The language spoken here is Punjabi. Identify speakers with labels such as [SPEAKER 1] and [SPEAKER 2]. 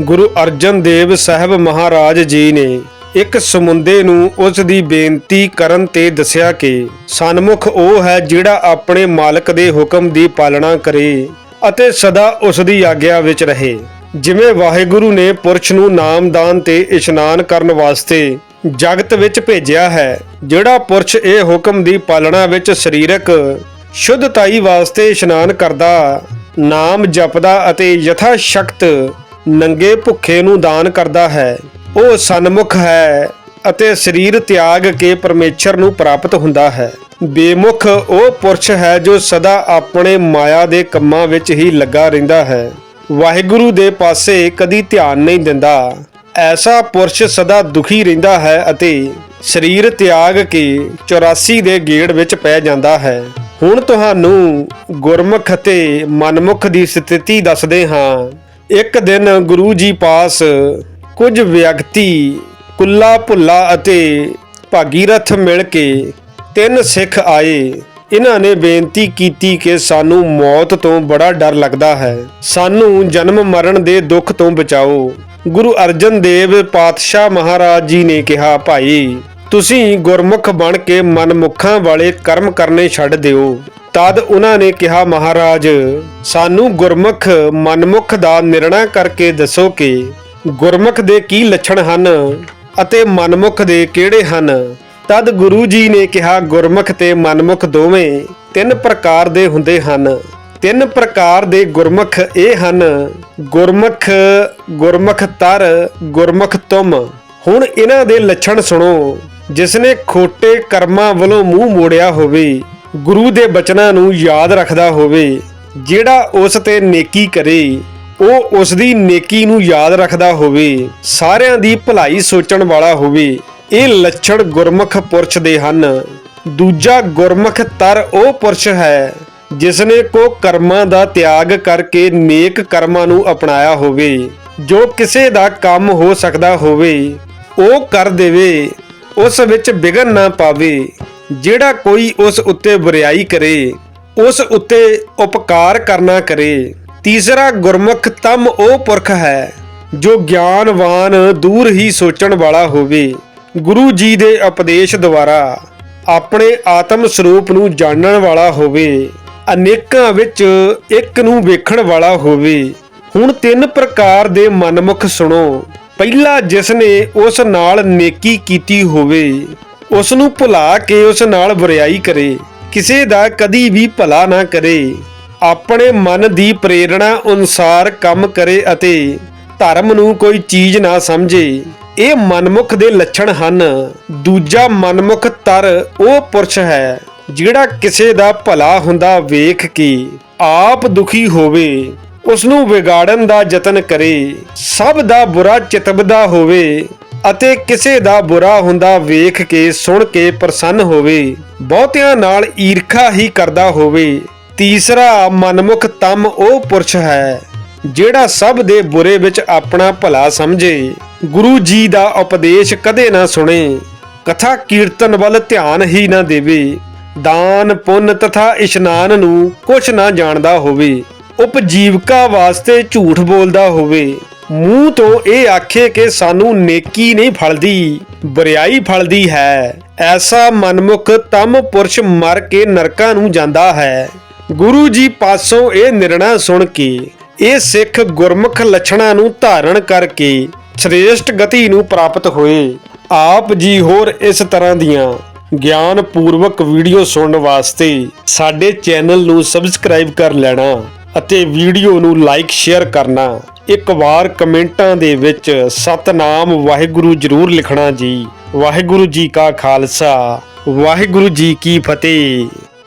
[SPEAKER 1] ਗੁਰੂ ਅਰਜਨ ਦੇਵ ਸਾਹਿਬ ਮਹਾਰਾਜ ਜੀ ਨੇ ਇੱਕ ਸਮੁੰਦੇ ਨੂੰ ਉਸ ਦੀ ਬੇਨਤੀ ਕਰਨ ਤੇ ਦੱਸਿਆ ਕਿ ਸਨਮੁਖ ਉਹ ਹੈ ਜਿਹੜਾ ਆਪਣੇ ਮਾਲਕ ਦੇ ਹੁਕਮ ਦੀ ਪਾਲਣਾ ਕਰੇ ਅਤੇ ਸਦਾ ਉਸ ਦੀ ਆਗਿਆ ਵਿੱਚ ਰਹੇ। ਜਿਵੇਂ ਵਾਹਿਗੁਰੂ ਨੇ ਪੁਰਸ਼ ਨੂੰ ਨਾਮਦਾਨ ਤੇ ਇਸ਼ਨਾਨ ਕਰਨ ਵਾਸਤੇ ਜਗਤ ਵਿੱਚ ਭੇਜਿਆ ਹੈ, ਜਿਹੜਾ ਪੁਰਸ਼ ਇਹ ਹੁਕਮ ਦੀ ਪਾਲਣਾ ਵਿੱਚ ਸਰੀਰਕ ਸ਼ੁੱਧਤਾਈ ਵਾਸਤੇ ਇਸ਼ਨਾਨ ਕਰਦਾ, ਨਾਮ ਜਪਦਾ ਅਤੇ ਯਥਾ ਸ਼ਕਤ ਨੰਗੇ ਭੁੱਖੇ ਨੂੰ ਦਾਨ ਕਰਦਾ ਹੈ। ਉਹ ਸਨਮੁਖ ਹੈ ਅਤੇ ਸਰੀਰ ਤਿਆਗ ਕੇ ਪਰਮੇਸ਼ਰ ਨੂੰ ਪ੍ਰਾਪਤ ਹੁੰਦਾ ਹੈ। ਬੇਮੁਖ ਉਹ ਪੁਰਸ਼ ਹੈ ਜੋ ਸਦਾ ਆਪਣੇ ਮਾਇਆ ਦੇ ਕੰਮਾਂ ਵਿੱਚ ਹੀ ਲੱਗਾ ਰਹਿੰਦਾ ਹੈ। ਵਾਹਿਗੁਰੂ ਦੇ ਪਾਸੇ ਕਦੀ ਧਿਆਨ ਨਹੀਂ ਦਿੰਦਾ। ਐਸਾ ਪੁਰਸ਼ ਸਦਾ ਦੁਖੀ ਰਹਿੰਦਾ ਹੈ ਅਤੇ ਸਰੀਰ ਤਿਆਗ ਕੇ 84 ਦੇ ਗੇੜ ਵਿੱਚ ਪੈ ਜਾਂਦਾ ਹੈ। ਹੁਣ ਤੁਹਾਨੂੰ ਗੁਰਮੁਖ ਅਤੇ ਮਨਮੁਖ ਦੀ ਸਥਿਤੀ ਦੱਸਦੇ ਹਾਂ। ਇੱਕ ਦਿਨ ਗੁਰੂ ਜੀ ਪਾਸ ਕੁਝ ਵਿਅਕਤੀ ਕੁੱਲਾ ਭੁੱਲਾ ਅਤੇ ਭਾਗੀਰਥ ਮਿਲ ਕੇ ਤਿੰਨ ਸਿੱਖ ਆਏ। ਇਹਨਾਂ ਨੇ ਬੇਨਤੀ ਕੀਤੀ ਕਿ ਸਾਨੂੰ ਮੌਤ ਤੋਂ ਬੜਾ ਡਰ ਲੱਗਦਾ ਹੈ। ਸਾਨੂੰ ਜਨਮ ਮਰਨ ਦੇ ਦੁੱਖ ਤੋਂ ਬਚਾਓ। ਗੁਰੂ ਅਰਜਨ ਦੇਵ ਪਾਤਸ਼ਾਹ ਮਹਾਰਾਜ ਜੀ ਨੇ ਕਿਹਾ, ਭਾਈ, ਤੁਸੀਂ ਗੁਰਮੁਖ ਬਣ ਕੇ ਮਨਮੁਖਾਂ ਵਾਲੇ ਕਰਮ ਕਰਨੇ ਛੱਡ ਦਿਓ। ਤਦ ਉਹਨਾਂ ਨੇ ਕਿਹਾ, ਮਹਾਰਾਜ, ਸਾਨੂੰ ਗੁਰਮੁਖ ਮਨਮੁਖ ਦਾ ਨਿਰਣਾ ਕਰਕੇ ਦੱਸੋ ਕਿ ਗੁਰਮੁਖ ਦੇ ਕੀ ਲੱਛਣ ਹਨ ਅਤੇ ਮਨਮੁਖ ਦੇ ਕਿਹੜੇ ਹਨ? ਤਦ ਗੁਰੂ ਜੀ ਨੇ ਕਿਹਾ, ਗੁਰਮੁਖ ਤੇ ਮਨਮੁਖ ਦੋਵੇਂ ਤਿੰਨ ਪ੍ਰਕਾਰ ਦੇ ਹੁੰਦੇ ਹਨ। ਤਿੰਨ ਪ੍ਰਕਾਰ ਦੇ ਗੁਰਮੁਖ ਇਹ ਹਨ, ਗੁਰਮੁਖ ਗੁਰਮੁਖ ਤਰ, ਗੁਰਮੁਖ ਤੁਮ। ਹੁਣ ਇਹਨਾਂ ਦੇ ਲੱਛਣ ਸੁਣੋ। ਜਿਸਨੇ ਖੋਟੇ ਕਰਮਾਂ ਵੱਲੋਂ ਮੂੰਹ ਮੋੜਿਆ ਹੋਵੇ ਗੁਰੂ ਦੇ ਬਚਨਾਂ ਨੂੰ ਯਾਦ ਰੱਖਦਾ ਹੋਵੇ, ਜਿਹੜਾ ਉਸ ਤੇ ਨੇਕੀ ਕਰੇ, ਉਹ ਉਸ ਦੀ ਨੇਕੀ ਨੂੰ ਯਾਦ ਰੱਖਦਾ ਹੋਵੇ, ਸਾਰਿਆਂ ਦੀ ਭਲਾਈ ਸੋਚਣ ਵਾਲਾ ਹੋਵੇ, ਇਹ ਲੱਛਣ ਗੁਰਮੁਖ ਪੁਰਸ਼ ਦੇ ਹਨ। ਦੂਜਾ ਗੁਰਮੁਖ ਤਰ ਉਹ ਪੁਰਸ਼ ਹੈ ਜਿਸ ਨੇ ਕੋ ਕਰਮਾਂ ਦਾ ਤਿਆਗ ਕਰਕੇ ਨੇਕ ਕਰਮਾਂ ਨੂੰ ਅਪਣਾਇਆ ਹੋਵੇ, ਜੋ ਕਿਸੇ ਦਾ ਕੰਮ ਹੋ ਸਕਦਾ ਹੋਵੇ, ਉਹ ਕਰ ਦੇਵੇ, ਉਸ ਵਿੱਚ ਵਿਗਨ ਨਾ ਪਾਵੇ। ਜਿਹੜਾ ਕੋਈ ਉਸ ਉੱਤੇ ਬੁਰਾਈ ਕਰੇ, ਉਸ ਉੱਤੇ ਉਪਕਾਰ ਕਰਨਾ ਕਰੇ, ਤੀਸਰਾ ਗੁਰਮੁਖ ਤਮ ਉਹ ਪੁਰਖ ਹੈ, ਜੋ ਗਿਆਨਵਾਨ ਦੂਰ ਹੀ ਸੋਚਣ ਵਾਲਾ ਹੋਵੇ। ਗੁਰੂ ਜੀ ਦੇ ਉਪਦੇਸ਼ ਦੁਆਰਾ ਆਪਣੇ ਆਤਮ ਸਰੂਪ ਨੂੰ ਜਾਣਨ ਵਾਲਾ ਹੋਵੇ, ਅਨੇਕਾਂ ਵਿੱਚ ਇੱਕ ਨੂੰ ਵੇਖਣ ਵਾਲਾ ਹੋਵੇ। ਹੁਣ ਤਿੰਨ ਪ੍ਰਕਾਰ ਦੇ ਮਨਮੁਖ ਸੁਣੋ। ਪਹਿਲਾ ਜਿਸ ਨੇ ਉਸ ਨਾਲ ਨੇਕੀ ਕੀਤੀ ਹੋਵੇ ਉਸ ਨੂੰ ਭੁਲਾ ਕੇ ਉਸ ਨਾਲ ਬੁਰਾਈ ਕਰੇ, ਕਿਸੇ ਦਾ ਕਦੀ ਵੀ ਭਲਾ ਨਾ ਕਰੇ। ਆਪਣੇ ਮਨ ਦੀ ਪ੍ਰੇਰਣਾ ਅਨੁਸਾਰ ਕੰਮ ਕਰੇ ਅਤੇ ਧਰਮ ਨੂੰ ਕੋਈ ਚੀਜ਼ ਨਾ ਸਮਝੇ। ਇਹ ਮਨਮੁਖ ਦੇ ਲੱਛਣ ਹਨ। ਦੂਜਾ ਮਨਮੁਖ ਤਰ ਉਹ ਪੁਰਸ਼ ਹੈ, ਜਿਹੜਾ ਕਿਸੇ ਦਾ ਭਲਾ ਹੁੰਦਾ ਵੇਖ ਕੇ ਆਪ ਦੁਖੀ ਹੋਵੇ। ਉਸ ਨੂੰ ਵਿਗਾੜਨ ਦਾ ਯਤਨ ਕਰੇ। ਸਭ ਦਾ ਬੁਰਾ ਚਿਤਬਦਾ ਹੋਵੇ। ਅਤੇ ਕਿਸੇ ਦਾ ਬੁਰਾ ਹੁੰਦਾ ਵੇਖ ਕੇ, ਸੁਣ ਕੇ ਪ੍ਰਸੰਨ ਹੋਵੇ। ਬਹੁਤਿਆਂ ਨਾਲ ਈਰਖਾ ਹੀ ਕਰਦਾ ਹੋਵੇ। ਤੀਸਰਾ ਮਨਮੁਖ ਤਮ ਉਹ ਪੁਰਸ਼ ਹੈ, ਜਿਹੜਾ ਸਭ ਦੇ ਬੁਰੇ ਵਿੱਚ ਆਪਣਾ ਭਲਾ ਸਮਝੇ। ਗੁਰੂ ਜੀ ਦਾ ਉਪਦੇਸ਼ ਕਦੇ ਨਾ ਸੁਣੇ। ਕਥਾ ਕੀਰਤਨ ਵੱਲ ਧਿਆਨ ਹੀ ਨਾ ਦੇਵੇ। ਦਾਨ, ਪੁੰਨ ਤਥਾ ਇਸ਼ਨਾਨ ਨੂੰ ਕੁਛ ਨਾ ਜਾਣਦਾ ਹੋਵੇ। ਉਪਜੀਵਕਾ ਵਾਸਤੇ ਝੂਠ ਬੋਲਦਾ ਹੋਵੇ। ਮੂੰਹ ਤੋਂ ਇਹ ਆਖੇ ਕਿ ਸਾਨੂੰ ਨੇਕੀ ਨਹੀਂ ਫਲਦੀ, ਬਰਿਆਈ ਫਲਦੀ ਹੈ। ਐਸਾ ਮਨਮੁਖ ਤਮ ਪੁਰਸ਼ ਮਰ ਕੇ ਨਰਕਾਂ ਨੂੰ ਜਾਂਦਾ ਹੈ। ਗੁਰੂ ਜੀ ਪਾਸੋਂ ਇਹ ਨਿਰਣਾ ਸੁਣ ਕੇ, ਇਹ ਸਿੱਖ ਗੁਰਮੁਖ ਲੱਛਣਾਂ ਨੂੰ ਧਾਰਨ ਕਰਕੇ ਸ੍ਰੇਸ਼ਟ ਗਤੀ ਨੂੰ ਪ੍ਰਾਪਤ ਹੋਏ। ਆਪ ਜੀ ਹੋਰ ਇਸ ਤਰ੍ਹਾਂ ਦੀਆਂ ਗਿਆਨ ਪੂਰਵਕ ਵੀਡੀਓ ਸੁਣਨ ਵਾਸਤੇ ਸਾਡੇ ਚੈਨਲ ਨੂੰ ਸਬਸਕ੍ਰਾਈਬ ਕਰ ਲੈਣਾ। ਅਤੇ ਵੀਡੀਓ ਨੂੰ ਲਾਈਕ ਸ਼ੇਅਰ ਕਰਨਾ। ਇੱਕ ਵਾਰ ਕਮੈਂਟਾਂ ਦੇ ਵਿੱਚ ਸਤਨਾਮ, ਵਾਹਿਗੁਰੂ ਜ਼ਰੂਰ ਲਿਖਣਾ ਜੀ। ਵਾਹਿਗੁਰੂ ਜੀ ਕਾ ਖਾਲਸਾ, ਵਾਹਿਗੁਰੂ ਜੀ ਕੀ ਫਤਿਹ।